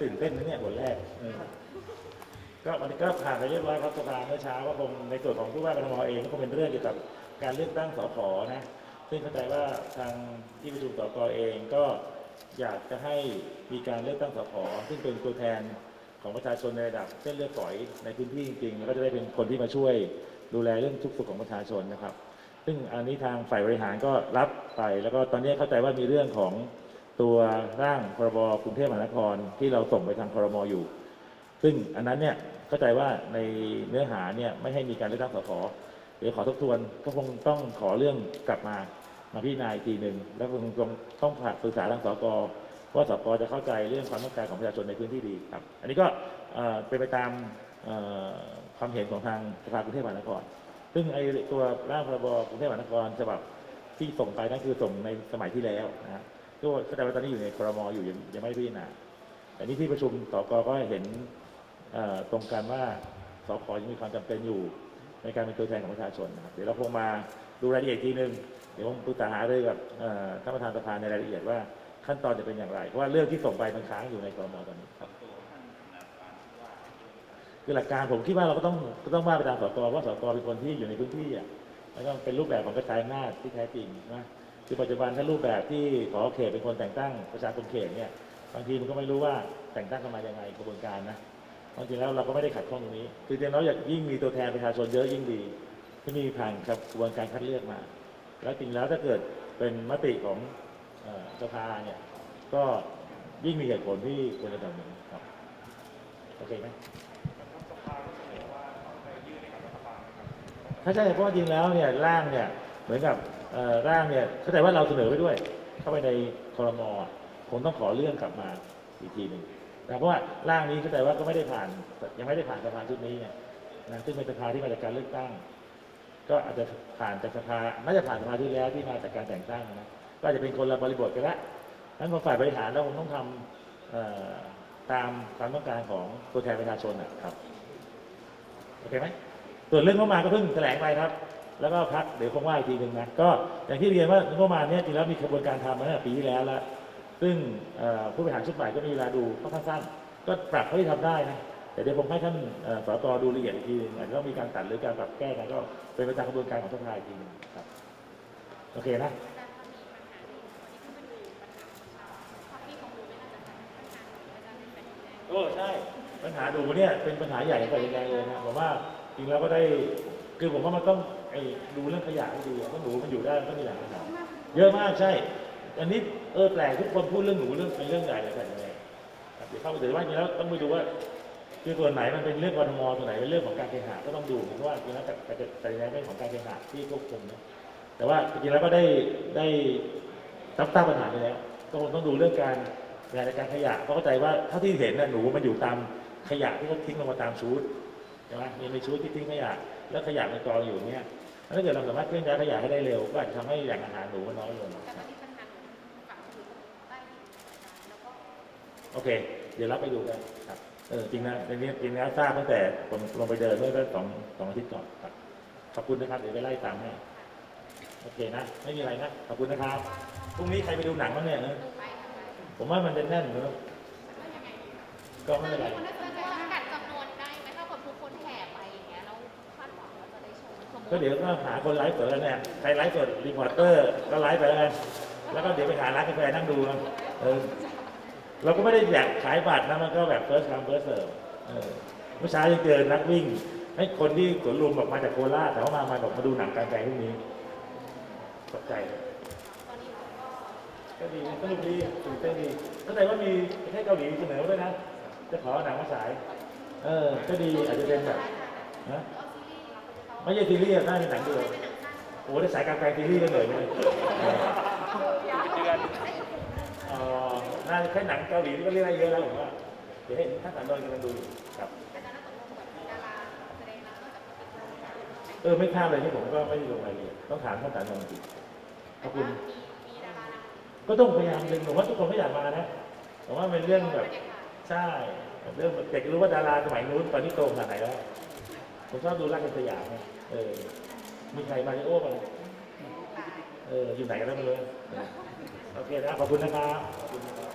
ตื่นเต้นนะเนี่ยบทแรกเออก็วันนี้ก็ผ่านไปเรียบร้อยครับสภาเมื่อเช้าว่าคงในส่วนของผู้ว่ากทมเองก็คงเป็นเรื่องเกี่ยวกับการเลือกตั้งสสนะซึ่งเข้าใจว่าทางที่ประชุมสกเองก็อยากจะให้มีการเลือกตั้งสสซึ่งเป็นตัวแทนของประชาชนในระดับเส้นเลือดฝอยในพื้นที่จริงๆแล้วก็จะได้เป็นคนที่มาช่วยดูแลเรื่องทุกสุขของประชาชนนะครับ ซึ่งอันนี้ทางฝ่ายบริหารก็รับไป แล้วก็ตอนนี้เข้าใจว่ามีเรื่องของ ตัวร่างพรบกรุงเทพมหานครที่เราส่งไปทางครมอยู่ ซึ่งอันนั้นเนี่ยเข้าใจว่าในเนื้อหาเนี่ยไม่ให้มีการเลือกตั้งสสเดี๋ยวขอทบทวนก็คงต้องขอเรื่องกลับมามาพิจารณาอีกทีหนึ่งแล้วคงต้องต้องผ่าปรึกษาทางสกว่าสกจะเข้าใจเรื่องความต้องการของประชาชนในพื้นที่ดีครับ อันนี้ก็เป็นไปตามความเห็นของทางสภากรุงเทพมหานคร ซึ่งไอ้ตัวร่างพรบกรุงเทพมหานครฉบับที่ส่งไปนั่นคือส่งในสมัยที่แล้วนะฮะ ก็แสดงว่าตอนนี้อยู่ในครมอยู่ยังยังไม่พิจารณาแต่นี่ที่ประชุมสกก็เห็นตรงกันว่าสกยังมีความจำเป็นอยู่ในการเป็นตัวแทนของประชาชนนะครับเดี๋ยวเราคงมาดูรายละเอียดทีหนึงเดี๋ยวผมปรึกษาหารือกับท่านประธานสภาในรายละเอียดว่าขั้นตอนจะเป็นอย่างไร เพราะว่าเรื่องที่ส่งไปมันค้างอยู่ในครมตอนนี้ครับคือหลักการผมคิดว่าเราก็ต้องก็ต้องว่าไปตามสกว่าสกเป็นคนที่อยู่ในพื้นที่อะแล้วก็เป็นรูปแบบของกระจายอำนาจที่แท้จริงนะ คือปัจจุบันถ้ารูปแบบที่ขอเขตเป็นคนแต่งตั้งประชาคมเขตเนี่ยบางทีมันก็ไม่รู้ว่าแต่งตั้งกันมายังไงกระบวนการนะบางทีแล้วเราก็ไม่ได้ขัดข้องตรงนี้ คือจริงๆแล้วอยากยิ่งมีตัวแทนประชาชนเยอะยิ่งดี ที่มีผ่านกระบวนการคัดเลือกมา แล้วจริงแล้วถ้าเกิดเป็นมติของเอ่อสภาเนี่ยก็ยิ่งมีเหตุผลที่ควรจะทำอย่างนี้ครับโอเคไหมถ้าใช่เพราะว่าจริงแล้วเนี่ยร่างเนี่ยเหมือนกับเอ่อ ร่างเนี่ยเข้าใจว่าเราเสนอไปด้วย เข้าไปในครมอะคงต้องขอเรื่องกลับมาอีกทีหนึ่งนะเพราะว่าร่างนี้เข้าใจว่าก็ไม่ได้ผ่านยังไม่ได้ผ่านสภาชุดนี้เนี่ยนะซึ่งเป็นสภาที่มาจากการเลือกตั้ง ก็อาจจะผ่านจากสภาน่าจะผ่านสภาที่แล้วที่มาจากการแต่งตั้งนะก็อาจจะเป็นคนละบริบทกันละนั้นพอฝ่ายบริหารเราคงต้องทำเอ่อตามความต้องการของตัวแทนประชาชนนะครับโอเคไหมส่วนเรื่องงบประมาก็เพิ่งแถลงไปครับ แล้วก็พักเดี๋ยวคงว่าอีกทีหนึ่งนะก็อย่างที่เรียนว่างบประมาณเนี้จริงแล้วมีกระบวนการทำมาตั้งแต่ปีที่แล้วแล้วซึ่งเอ่อผู้บริหารชุดใหม่ก็มีเวลาดูค่อนข้างสั้นก็ปรับเท่าที่ทำได้นะแต่เดี๋ยวผมให้ท่านเอ่อสตดูละเอียดอีกทีหนึงอาจจะต้องมีการตัดหรือการปรับแก้กันก็เป็นไปตามกระบวนการของสภาอีกทีหนึงครับโอเคนะ โอ้ใช่ ปัญหาดูเนี่ยเป็นปัญหาใหญ่ของประเทศไทยเลยนะผมว่าจริงแล้วก็ได้คือผมว่ามันต้อง ไอ้ดูเรื่องขยะให้ดีอะเพราะหนูมันอยู่ได้มันก็มีหลายปัญหาเยอะมากใช่ อันนี้เออแปลกทุกคนพูดเรื่องหนูเรื่องเป็นเรื่องใหญ่เลยแต่ยังไงครับเดี๋ยวเข้าไปถึงว่าจริงแล้วต้องไปดูว่าคือส่วนไหนมันเป็นเรื่องกรทมส่วนไหนเป็นเรื่องของการเคหะก็ต้องดูเพราะว่าจริงแล้วแต่แต่แต่ในเรื่องของการเคหะที่ควบคุมนะแต่ว่าจริงๆแล้วก็ได้ได้รับทราบปัญหาไปแล้วก็คงต้องดูเรื่องการงานในการขยะเพราะเข้าใจว่าเท่าที่เห็นน่ะหนูมันอยู่ตามขยะที่เขาทิ้งลงมาตามชุดใช่ไหมมีในชุดที่ทิ้งขยะ แล้วขยะมันกองอยู่เนี้ย ถ้าเกิดเราสามารถเคลื่อนย้ายขยะให้ได้เร็ว ก็อาจจะทำให้แหล่งอาหารหนูมันน้อยลงครับโอเค เดี๋ยวรับไปดูกันครับเออจริงนะในนี้จริงนะทราบตั้งแต่ผมลงไปเดินเมื่อสองสองอาทิตย์ก่อนครับขอบคุณนะครับเดี๋ยวไปไล่ตามให้โอเคนะ ไม่มีอะไรนะขอบคุณนะครับพรุ่งนี้ใครไปดูหนังบ้างเนี่ยเออผมว่ามันจะแน่นเนอะก็ไม่เป็นไร ก็เดี๋ยวก็หาคนไลฟ์สดแล้วเนี่ยใครไลฟ์สดรีพอร์เตอร์ก็ไลฟ์ไปแล้วกันแล้วก็เดี๋ยวไปหาร้านกาแฟนั่งดูนะเออเราก็ไม่ได้อยากขายบัตรนะมันก็แบบ first come first serve เออเมื่อเช้ายังเจอนักวิ่ง ให้คนที่สวนลุมแบอกมาจากโคราชแต่ว่ามามาบอกมาดูหนังกลางแปลงพรุ่งนี้ตกใจก็ดีสนุกดีตื่นเต้นดีเข้าใจว่ามีประเทศเกาหลีเสนอด้วยนะ จะขอหนังมาฉาย เออ ก็ดีอาจจะเป็นแบบนะ ไม่ใช่ซีรีส์น่าเป็นหนังเดียวโอ้ได้สายการแปลงซีรีส์กันเลยเลยเอ่อน่าจะแค่หนังเกาหลีนี่ก็เรียกได้เยอะแล้วผมว่า เดี๋ยวให้ท่านสามโดนกำลังดูอยู่ครับ เออไม่ทราบเลยนี่ผมก็ไม่ได้ลงรายละเอียดต้องถามท่านสามโดนจริงขอบคุณก็ต้องพยายามดึงผมว่าทุกคนก็อยากมานะผมว่าเป็นเรื่องแบบใช่เรื่องเด็กรู้ว่าดาราสมัยนู้นตอนนี้โตขนาดไหนแล้ว ผมชอบดูรักกันสยามไงเออ มีใครมาริโอ้บ้างเออ อยู่ไหนกันแล้วไม่รู้เออโอเคนะ ขอบคุณนะครับ ขอบคุณนะครับ